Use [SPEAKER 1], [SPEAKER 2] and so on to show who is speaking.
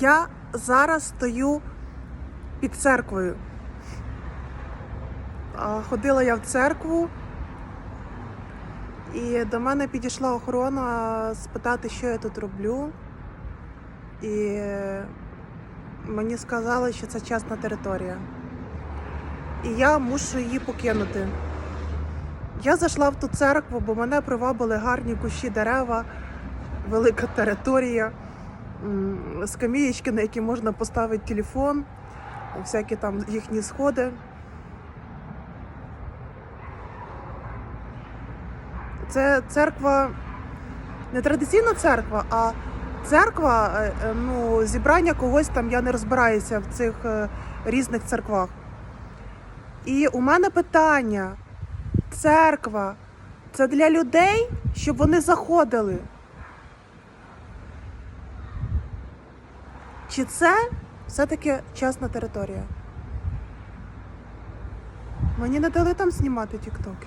[SPEAKER 1] Я зараз стою під церквою. Ходила я в церкву, і до мене підійшла охорона спитати, що я тут роблю. І мені сказали, що це частна територія. І я мушу її покинути. Я зайшла в ту церкву, бо мене привабили гарні кущі дерева, велика територія, скамієчки, на які можна поставити телефон, всякі там їхні сходи. Це церква, не традиційна церква, а церква, е, е, ну, зібрання когось там, я не розбираюся в цих е, різних церквах. І у мене питання: церква це для людей, щоб вони заходили? Чи це все-таки чесна територія? Мені не дали там знімати тіктоки.